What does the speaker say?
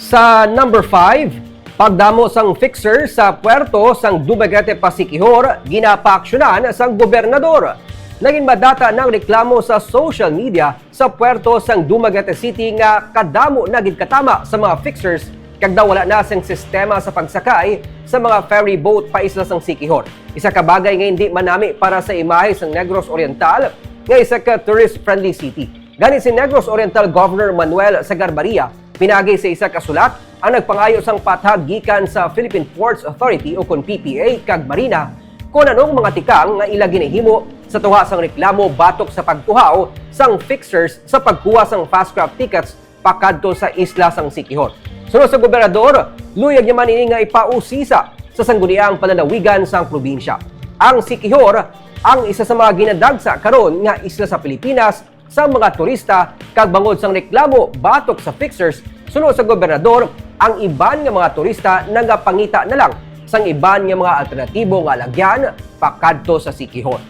Sa number 5, pagdamo sang fixer sa puerto sang Dumaguete Pasikihor, ginapaaksyonan sang gobernador. Naging madata ng reklamo sa social media sa puerto sang Dumaguete City nga kadamo na gid katama sa mga fixers kag daw wala na sang sistema sa pagsakay sa mga ferry boat pa isla sang Sikihor. Isa ka bagay nga hindi manami para sa imahe sang Negros Oriental nga isa ka tourist-friendly city. Gani si Negros Oriental Governor Manuel Sagarbaria pinagi sa isa ka sulat ang nagpangayo sang patag gikan sa Philippine Ports Authority o kon PPA kag Marina kung anong mga tikang nga ila ginahimo sa tuwa sang reklamo batok sa pagkuhaw sang fixers sa pagkuha sang fast craft tickets pakadto sa isla sang Sikihor. Sunod sa gobernador, luyag yaman ini nga ipausisa sa sangguniang pananawigan sang probinsya. Ang Sikihor ang isa sa mga ginadagsa karon nga isla sa Pilipinas sa mga turista kag bangod sang reklamo batok sa fixers sunod sa gobernador ang iban nga mga turista nagapangita na lang sang iban nga mga alternatibo nga lagyan pakadto sa Sikihor.